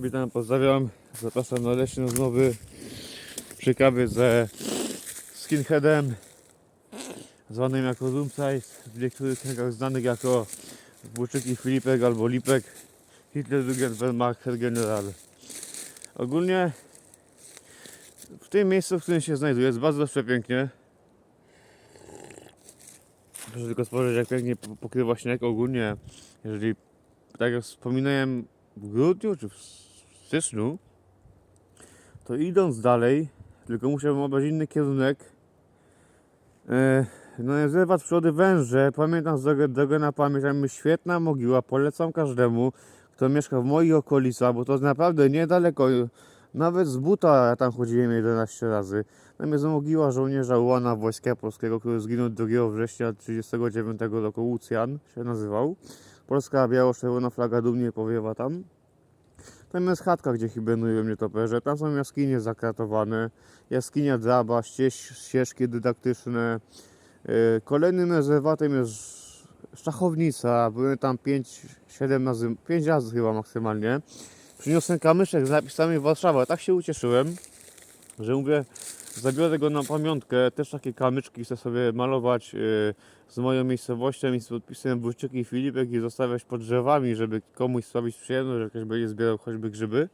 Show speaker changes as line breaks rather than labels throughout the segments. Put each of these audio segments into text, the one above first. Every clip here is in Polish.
Witam, pozdrawiam. Zapraszam na leśne rozmowy przy kawie ze skinheadem zwanym jako Zoomsize, w niektórych kręgach znanych jako Włóczyki Filipek albo Lipek Hitlerjugend Wehrmacht Herr General. Ogólnie w tym miejscu, w którym się znajduję jest bardzo przepięknie. Proszę tylko spojrzeć jak pięknie po- pokrywa śnieg ogólnie, jeżeli tak jak wspominałem w grudniu czy w styczniu, to idąc dalej, tylko musiałbym obrać inny kierunek. E, no rezerwat przyrody węże, pamiętam z drogę, na pamięć, ale świetna mogiła, polecam każdemu, kto mieszka w moich okolicach, bo to jest naprawdę niedaleko, nawet z buta ja tam chodziłem 11 razy. Tam jest mogiła żołnierza Ułana Wojska Polskiego, który zginął 2 września 1939 roku, Łucjan się nazywał. Polska biało-czerwona flaga dumnie powiewa tam. Tam jest chatka, gdzie hibernują nietoperze. Tam są jaskinie zakratowane, jaskinia draba, ścież, ścieżki dydaktyczne. Yy, Kolejnym rezerwatem jest szachownica. Byłem tam 5-7 razy, 5 razy chyba maksymalnie. Przyniosłem kamyczek z napisami Warszawa. Tak się ucieszyłem, że mówię, zabiorę go na pamiątkę. Też takie kamyczki chcę sobie malować yy, z moją miejscowością i z podpisem Wójczyki Filipek i zostawiać pod drzewami, żeby komuś sprawić przyjemność, że ktoś będzie zbierał choćby grzyby.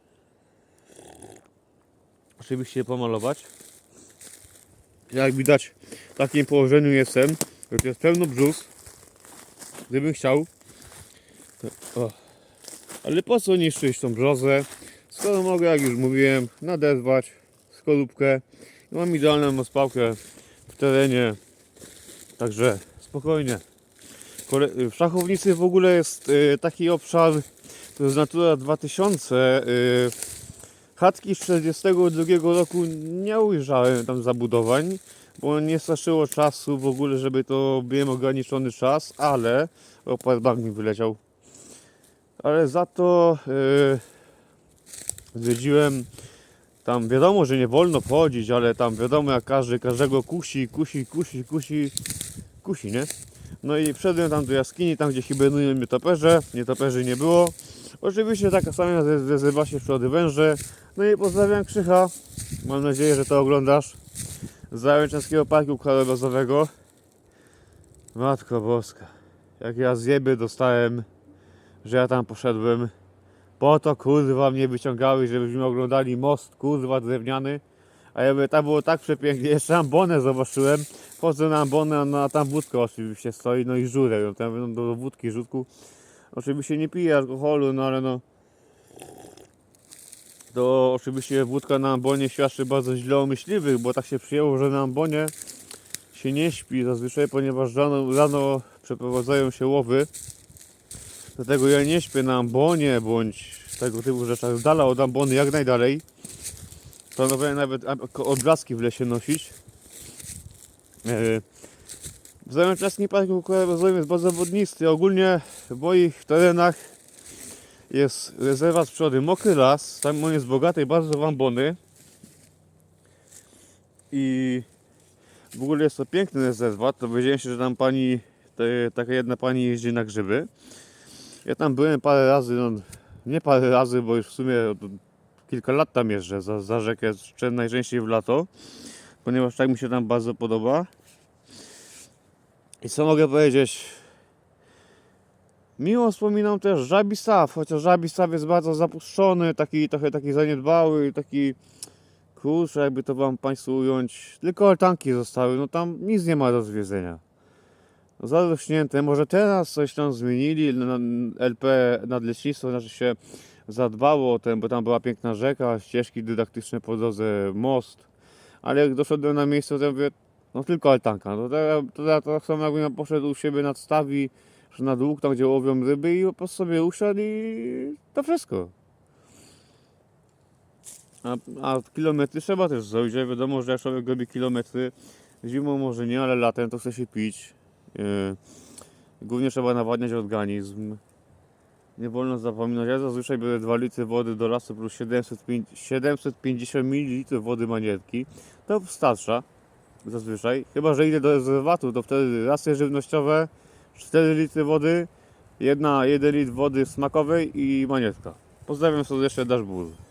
Oczywiście je pomalować. Jak widać, w takim położeniu jestem. jest pełno brzus. Gdybym chciał. O. Ale po co niszczyć tą brzozę? Skoro mogę, jak już mówiłem, nadezwać skorupkę. I mam idealną ospałkę w terenie. Także spokojnie. W szachownicy w ogóle jest y, taki obszar, to jest Natura 2000. Y, chatki z 42 roku nie ujrzałem tam zabudowań, bo nie straszyło czasu w ogóle, żeby to miałem ograniczony czas, ale o powerbank mi wyleciał. Ale za to y, zwiedziłem tam wiadomo, że nie wolno wchodzić, ale tam wiadomo jak każdy każdego kusi, kusi, kusi, kusi, kusi, nie? No i wszedłem tam do jaskini, tam gdzie hibernują nietoperze, nietoperzy nie było. Oczywiście taka sama w rezerwacie przyrody węże. No i pozdrawiam Krzycha, mam nadzieję, że to oglądasz. Z Zajączewskiego Parku Krajobrazowego. Matko Boska, jak ja zjeby dostałem, że ja tam poszedłem. Po to kurwa mnie wyciągały, żebyśmy oglądali most kurwa drewniany. A jakby tam było tak przepięknie, jeszcze ambonę zobaczyłem. Wchodzę na ambonę, a tam wódka oczywiście stoi, no i żurę. No, tam do, wódki, rzutku. Oczywiście nie piję alkoholu, no ale no. To oczywiście wódka na ambonie świadczy bardzo źle o myśliwych, bo tak się przyjęło, że na ambonie się nie śpi zazwyczaj, ponieważ rano, rano przeprowadzają się łowy. Dlatego ja nie śpię na ambonie bądź tego typu rzeczach. Z dala od ambony jak najdalej. Planowałem nawet odblaski w lesie nosić. Yy, W Zajączewskim Parku Krajobrazowym jest bardzo wodnisty. Ogólnie w moich terenach jest rezerwat przyrody Mokry Las. Tam on jest bogaty bardzo w ambony. I w ogóle jest to piękny rezerwat. Dowiedziałem się, że tam pani, taka jedna pani jeździ na grzyby. Ja tam byłem parę razy, no nie parę razy, bo już w sumie kilka lat tam jeżdżę za, za rzekę, najczęściej w lato, ponieważ tak mi się tam bardzo podoba. I co mogę powiedzieć? Miło wspominam też Żabi Staw, chociaż Żabi Staw jest bardzo zapuszczony, taki trochę taki zaniedbały, taki kurczę, jakby to wam Państwu ująć. Tylko altanki zostały, no tam nic nie ma do zwiedzenia. Zarośnięte, może teraz coś tam zmienili, na- LP nadleśnictwo znaczy się zadbało o ten, bo tam była piękna rzeka, ścieżki dydaktyczne po drodze, most. Ale jak doszedłem na miejsce, to mówię, no tylko altanka. No to, to, to, tak samo jakbym ja poszedł u siebie nad stawi, czy nad łuk, tam gdzie łowią ryby i po prostu sobie usiadł i to wszystko. A, a kilometry trzeba też zrobić, wiadomo, że jak człowiek robi kilometry, zimą może nie, ale latem to chce się pić. Yy, Głównie trzeba nawadniać organizm. Nie wolno zapominać, ja zazwyczaj biorę 2 litry wody do lasu plus 705 750 ml wody manierki. To wystarcza zazwyczaj. Chyba, że idę do rezerwatu, to wtedy rasy żywnościowe, 4 litry wody, jedna, 1 litr wody smakowej i manietka. Pozdrawiam serdecznie, Buz.